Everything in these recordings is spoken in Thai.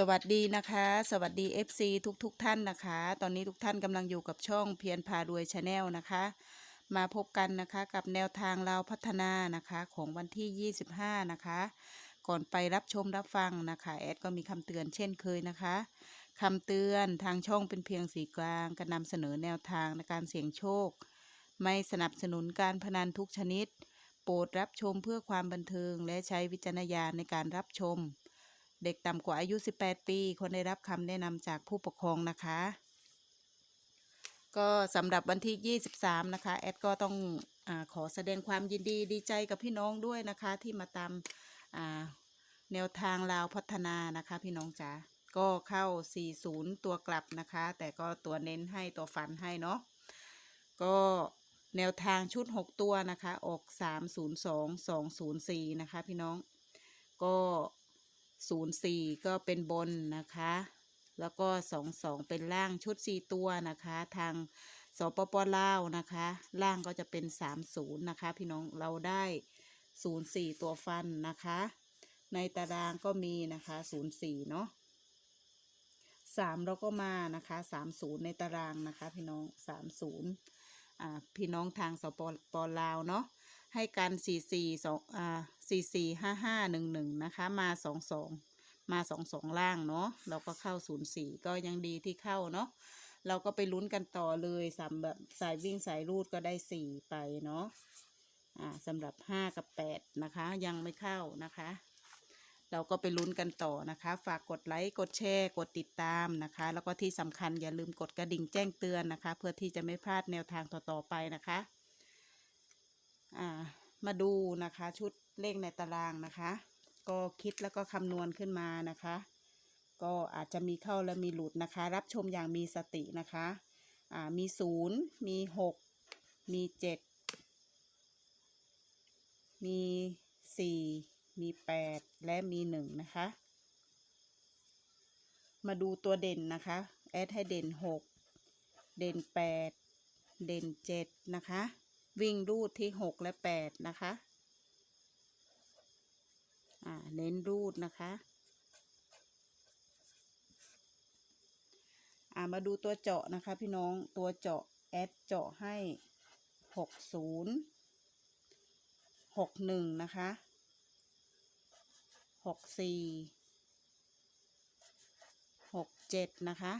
สวัสดีนะคะ สวัสดี FC ทุกทุกๆท่านนะคะ ตอนนี้ทุกท่านกำลังอยู่กับช่องเพียรพารวยชาแนลนะคะ มาพบกันนะคะกับแนวทางเราพัฒนานะคะของวันที่ 25 นะคะ ก่อนไปรับชมรับฟังนะคะแอดก็มีคำเตือนเช่นเคยนะคะคำเตือนทางช่องเป็นเพียงสีกลางการนำเสนอแนวทางในการเสี่ยงโชค ไม่สนับสนุนการพนันทุกชนิด โปรดรับชมเพื่อความบันเทิงและใช้วิจารณญาณในการรับชม เด็กต่ำกว่าอายุ 18 ปีควรได้รับคำแนะนำจากผู้ปกครองนะคะ ก็สำหรับวันที่ 23 นะคะ แอดก็ต้องอขอแสดงความยินดีดีใจกับพี่น้องด้วยนะคะ ที่มาตามแนวทางลาวพัฒนานะคะ พี่น้องจ๋าก็เข้า 40 ตัวกลับนะคะ แต่ก็ตัวเน้นให้ตัวฟันให้เนาะก็แนวทางชุด 6 ตัวนะคะ ออก 302 204 นะคะ พี่น้อง ก็ ศูนย์สี่ก็เป็นบนนะคะ แล้วก็สองสองเป็นล่างชุดสี่ตัวนะคะ ทางสปปลาวนะคะ ล่างก็จะเป็นสามศูนย์นะคะ พี่น้องเราได้ศูนย์สี่ตัวฟันนะคะ ในตารางก็มีนะคะศูนย์สี่เนาะสามเราก็มานะคะสามศูนย์ในตารางนะคะ พี่น้องสามศูนย์อ่าพี่น้องทางสปปลาวเนาะ ให้กันสี่สี่สองอ่าสี่สี่ห้าห้าหนึ่งหนึ่งนะคะ มาสองสองมาสองสองล่างเนาะเราก็เข้าศูนย์สี่ก็ยังดีที่เข้าเนาะเราก็ไปลุ้นกันต่อเลยสำแบบสายวิ่งสายรูดก็ได้สี่ไปเนาะอ่าสำหรับห้ากับแปดนะคะ ยังไม่เข้านะคะเราก็ไปลุ้นกันต่อนะคะ ฝากกดไลค์ กดแชร์ กดติดตามนะคะ แล้วก็ที่สำคัญอย่าลืมกดกระดิ่งแจ้งเตือนนะคะ เพื่อที่จะไม่พลาดแนวทางต่อๆไปนะคะ มาดูนะคะ ชุดเลขในตารางนะคะ ก็คิดแล้วก็คำนวณขึ้นมานะคะ ก็อาจจะมีเข้าและมีหลุดนะคะ รับชมอย่างมีสตินะคะมีศูนย์มีหกมีเจ็ดมีสี่มีแปดและมีหนึ่งนะคะ มาดูตัวเด่นนะคะ แอดให้เด่นหกเด่นแปดเด่นเจ็ดนะคะ วิ่งรูดที่หกและแปดนะคะอ่าเน้นรูดนะคะอ่ามาดูตัวเจาะนะคะพี่น้องตัวเจาะแอดเจาะให้หกศูนย์หกหนึ่งนะคะหกสี่หกเจ็ดนะคะ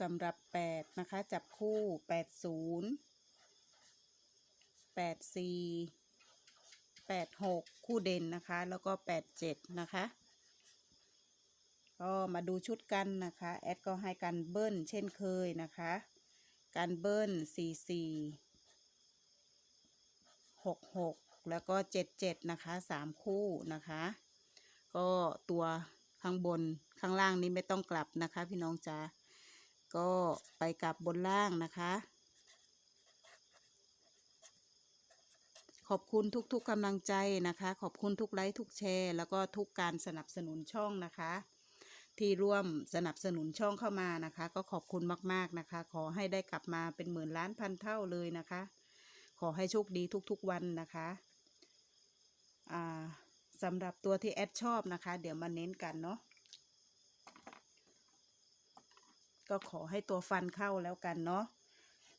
สำหรับแปดนะคะ จับคู่แปดศูนย์แปดสี่แปดหกคู่เด่นนะคะ แล้วก็แปดเจ็ดนะคะ ก็มาดูชุดกันนะคะ แอดก็ให้กันเบิ้ลเช่นเคยนะคะ การเบิ้ลสี่สี่หกหกแล้วก็เจ็ดเจ็ดนะคะสามคู่นะคะ ก็ตัวข้างบนข้างล่างนี้ไม่ต้องกลับนะคะ พี่น้องจ๋า ก็ไปกลับบนล่างนะคะ ขอบคุณทุกๆกำลังใจนะคะ ขอบคุณทุกไลค์ทุกแชร์ แล้วก็ทุกการสนับสนุนช่องนะคะ ที่ร่วมสนับสนุนช่องเข้ามานะคะ ก็ขอบคุณมากๆนะคะ ขอให้ได้กลับมาเป็นหมื่นล้านพันเท่าเลยนะคะ ขอให้โชคดีทุกๆวันนะคะอ่าสำหรับตัวที่แอดชอบนะคะ เดี๋ยวมาเน้นกันเนาะ ก็ขอให้ตัวฟันเข้าแล้วกันเนาะ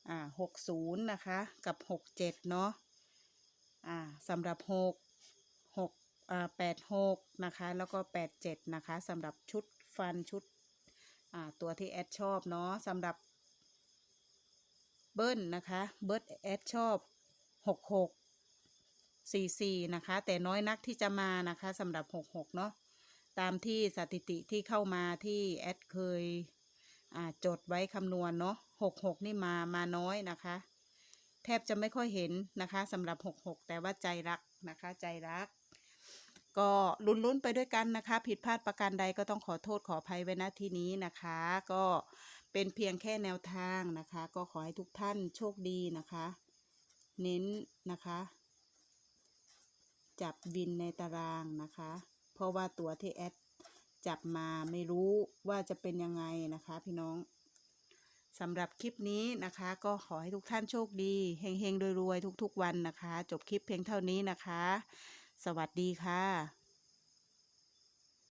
อ่าหกศูนย์นะคะ กับหกเจ็ดเนาะอ่าสำหรับหกหกอ่าแปดหกนะคะ แล้วก็แปดเจ็ดนะคะสำหรับชุดฟันชุดอ่าตัวที่แอดชอบเนาะสำหรับเบิ้ลนะคะเบิ้ลแอดชอบหกหกสี่สี่นะคะ แต่น้อยนักที่จะมานะคะสำหรับหกหกเนาะตามที่สถิติที่เข้ามาที่แอดเคย จดไว้คำนวณเนาะหกหกนี่มามาน้อยนะคะ แทบจะไม่ค่อยเห็นนะคะสำหรับหกหกแต่ว่าใจรักนะคะใจรัก ก็ลุ้นๆไปด้วยกันนะคะ ผิดพลาดประการใดก็ต้องขอโทษขออภัยไว้ณที่นี้นะคะ ก็เป็นเพียงแค่แนวทางนะคะ ก็ขอให้ทุกท่านโชคดีนะคะ เน้นนะคะ จับบินในตารางนะคะ เพราะว่าตัวที่แอด จับมาไม่รู้ว่าจะเป็นยังไงนะคะพี่น้องสำหรับคลิปนี้นะคะ ก็ขอให้ทุกท่านโชคดีเฮงๆรวยๆทุกๆวันนะคะ จบคลิปเพียงเท่านี้นะคะ สวัสดีค่ะ